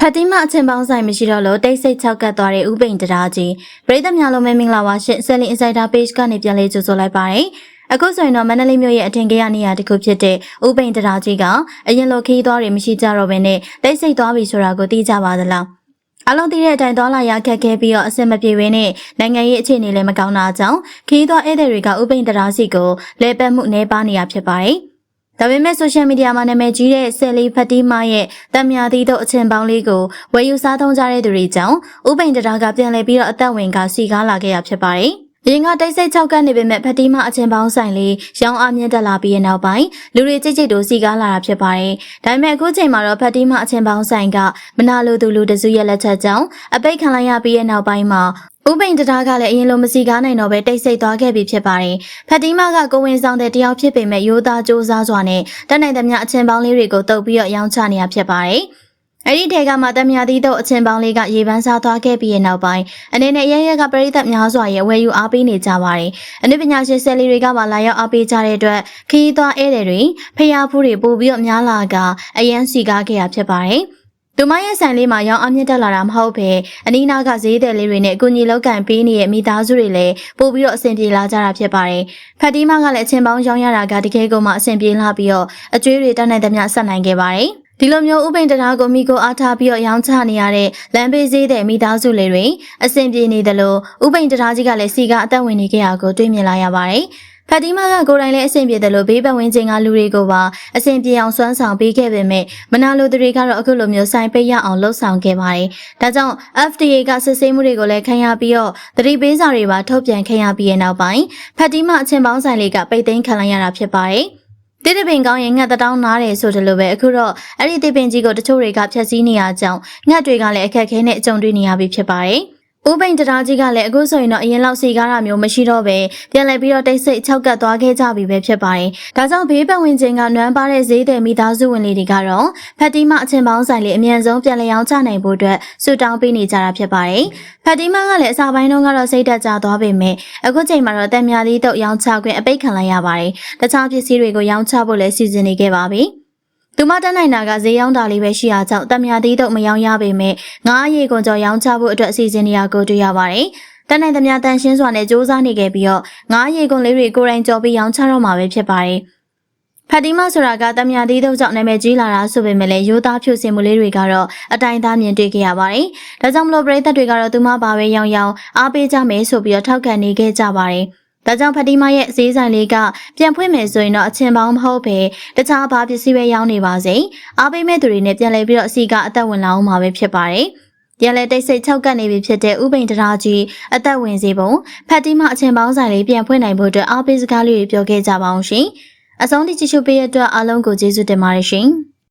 ဖတ်တိမအချင်းပေါင်းဆိုင်မရှိတော့လို့တိတ်ဆိတ်ချောက်ကတ်သွားတဲ့ဥပိန်တရားကြီးပရိသတ်များလုံးပဲမင်္ဂလာပါရှင်ဆယ်လင်အစိုက်တာ page ကနေပြန်လေးကြိုဆိုလိုက်ပါတယ်အခုဆိုရင်တော့မန္တလေးမြို့ရဲ့အထင်ကြီးရနေရာတစ်ခုဖြစ်တဲ့ဥပိန်တရားကြီးကအရင်လိုခီးသွားတွေမရှိကြတော့ဘဲနဲ့တိတ်ဆိတ်သွားပြီဆိုတာကိုသိကြပါသလားအလုံးသိတဲ့အတိုင်းသွားလာရခက်ခဲပြီးတော့အဆင်မပြေဘဲနဲ့နိုင်ငံရေးအခြေအနေလည်းမကောင်းတာကြောင့်ခီးသွားဧည့်သည်တွေကဥပိန်တရားစီကိုလဲပတ်မှုနှဲပါနေရဖြစ်ပါတယ်။ ဒါပေမဲ့ဆိုရှယ်မီဒီယာမှာနာမည်ကြီးတဲ့ဆယ်လီဖတ်တီမာရဲ့တံမြာသီးတို့အချင်းပေါင်းလေးကိုဝယ်ယူစားသုံးကြတဲ့သူတွေကြောင့်ဥပိန်တရားကပြန်လည်ပြီးတော့အသက်ဝင်ကစီကားလာခဲ့ရဖြစ်ပါတယ်။အရင်ကတိတ်ဆိတ်ချောက်ကပ်နေပေမဲ့ဖတ်တီမာအချင်းပေါင်းဆိုင်လေးရောင်းအားမြင့်တက်လာပြီးတဲ့နောက်ပိုင်းလူတွေကြိတ်ကြိတ်တို့စီကားလာတာဖြစ်ပါတယ်။ဒါပေမဲ့အခုချိန်မှာတော့ဖတ်တီမာအချင်းပေါင်းဆိုင်ကမနာလိုသူလူတစုရဲ့လက်ချက်ကြောင့်အပိတ်ခံလိုက်ရပြီးတဲ့နောက်ပိုင်းမှာ ဥပိန်တရားကလည်းအရင်လိုမစီကားနိုင်တော့ပဲတိတ်ဆိတ်သွားခဲ့ပြီဖြစ်ပါတယ်။ဖတ်တီမာကကိုဝင်ဆောင်တဲ့တယောက်ဖြစ်ပေမဲ့ရိုးသားစ조사စွာနဲ့တက်နိုင်သမျှအချင်းပေါင်းလေးတွေကိုတုပ်ပြီးတော့ရောင်းချနေရဖြစ်ပါတယ်။အဲ့ဒီထဲကမှတမယာသီးတို့အချင်းပေါင်းလေးကရေပန်းစားသွားခဲ့ပြီးရဲ့နောက်ပိုင်းအနေနဲ့ရရကပရိသတ်များစွာရဲ့ဝယ်ယူအားပေးနေကြပါတယ်။အနုပညာရှင်ဆယ်လီတွေကပါလာရောက်အားပေးကြတဲ့အတွက်ခရီးသွားဧည့်သည်တွေဖျားဖူးတွေပို့ပြီးတော့များလာကအရန်စီကားခဲ့ရဖြစ်ပါတယ်။ သူမရဲ့ဆိုင်လေးမှာရောင်းအမြင့်တက်လာတာမဟုတ်ပဲအနီးနားကဈေးသည်လေးတွေနဲ့အကူအညီလောက်ကန်ပေးနေတဲ့မိသားစုတွေလည်းပို့ပြီးတော့အဆင်ပြေလာကြတာဖြစ်ပါတယ်။ဖတ်တီမာကလည်းအချင်းပေါင်းရောင်းရတာကတကယ်ကိုမှအဆင်ပြေလာပြီးတော့အကျွေးတွေတက်နိုင်သမျှဆက်နိုင်ခဲ့ပါတယ်။ဒီလိုမျိုးဥပိန်တရားကိုမိကိုအားထားပြီးတော့ရောင်းချနေရတဲ့လမ်းဘေးဈေးတဲ့မိသားစုလေးတွေအဆင်ပြေနေတယ်လို့ဥပိန်တရားကြီးကလည်းစီကအသက်ဝင်နေကြရကိုတွေ့မြင်လာရပါတယ်။ ဖတ်တီမာကကိုယ်တိုင်လည်းအဆင်ပြေတယ်လို့ဘေးပတ်ဝန်းကျင်ကလူတွေကိုပါအဆင်ပြေအောင်စွမ်းဆောင်ပေးခဲ့ပေမဲ့မနာလိုသူတွေကတော့အခုလိုမျိုးဆိုင်ပိတ်ရအောင်လှုပ်ဆောင်ခဲ့ပါတယ်။ဒါကြောင့် FDA ကစစ်ဆေးမှုတွေကိုလည်းခံရပြီးတော့သတိပေးစာတွေပါထုတ်ပြန်ခံရပြီးတဲ့နောက်ပိုင်းဖတ်တီမာအချင်းပေါင်းဆိုင်လေးကပိတ်သိမ်းခံလိုက်ရတာဖြစ်ပါတယ်။တိတပင်ကောင်းရင်ငှက်တောင်းနားတယ်ဆိုတယ်လို့ပဲအခုတော့အဲ့ဒီတိပင်ကြီးကိုတချို့တွေကဖျက်ဆီးနေရကြောင်းငှက်တွေကလည်းအခက်အခဲနဲ့အကြုံတွေ့နေရပြီဖြစ်ပါတယ်။ ဦးပိန်တရားကြီးကလည်းအခုဆိုရင်တော့အရင်လောက်စီကားတာမျိုးမရှိတော့ပဲပြန်လည်ပြီးတော့တိတ်ဆိတ်ချောက်ကပ်သွားခဲ့ကြပြီပဲဖြစ်ပါတယ်။ဒါကြောင့်ဘေးပတ်ဝန်းကျင်ကနွမ်းပါတဲ့ဈေးသည်မိသားစုဝင်လေးတွေကတော့ဖတ်တီမအချင်းပေါင်းဆိုင်လေးအမြန်ဆုံးပြန်လည်အောင်ချနိုင်ဖို့အတွက်ဆုတောင်းပေးနေကြတာဖြစ်ပါတယ်။ဖတ်တီမကလည်းအစာပိုင်းတုန်းကတော့စိတ်တက်ကြသွားပေမဲ့အခုချိန်မှာတော့တံမြာလေးတော့ရောင်းချခွင့်အပိတ်ခံလိုက်ရပါတယ်။တခြားပစ္စည်းတွေကိုရောင်းချဖို့လည်းစီစဉ်နေခဲ့ပါပြီ။ သူမတက်နိုင်တာကဈေးရောင်းတာလေးပဲရှိရာကြောင့်တမယာသီးတော့မရောင်းရပေမဲ့ငါးရေကွန်ကျော်ရောင်းချဖို့အတွက်အစီအစဉ်နေရာကိုတွေ့ရပါတယ်။တက်နိုင်သမျှတန်ရှင်းစွာနဲ့စ조사နေခဲ့ပြီးတော့ငါးရေကွန်လေးတွေကိုယ်တိုင်ကြော်ပြီးရောင်းချတော့မှာပဲဖြစ်ပါတယ်။ဖတ်တီမာဆိုတာကတမယာသီးတို့ကြောင့်နာမည်ကြီးလာတာဆိုပေမဲ့လည်းရိုးသားဖြူစင်မှုလေးတွေကတော့အတိုင်းသားမြင်တွေ့ခဲ့ရပါတယ်။ဒါကြောင့်မလို့ပရိသတ်တွေကတော့သူမဘာပဲရောင်းရောင်းအားပေးကြမယ်ဆိုပြီးတော့ထောက်ခံနေခဲ့ကြပါတယ်။ ဒါကြောင့်ဖတီမာရဲ့ဈေးဆိုင်လေးကပြန်ဖွင့်မယ်ဆိုရင်တော့အချင်းပေါင်းမဟုတ်ပဲတခြားဘာပစ္စည်းပဲရောင်းနေပါစေအားပေးမဲ့သူတွေနဲ့ပြန်လဲပြီးတော့အစီကအသက်ဝင်လာအောင်မှာပဲဖြစ်ပါတယ်ပြန်လဲတိတ်ဆိတ်၆ကပ်နေပြီဖြစ်တဲ့ဥပိန်တရားကြီးအသက်ဝင်စေပုံဖတ်တီမအချင်းပေါင်းဆိုင်လေးပြန်ဖွင့်နိုင်ဖို့အတွက်အားပေးစကားလေးတွေပြောခဲ့ကြပါအောင်ရှင်အဆုံးထိကြည့်ရှုပေးရတဲ့အတွက်အားလုံးကိုကျေးဇူးတင်ပါတယ်ရှင်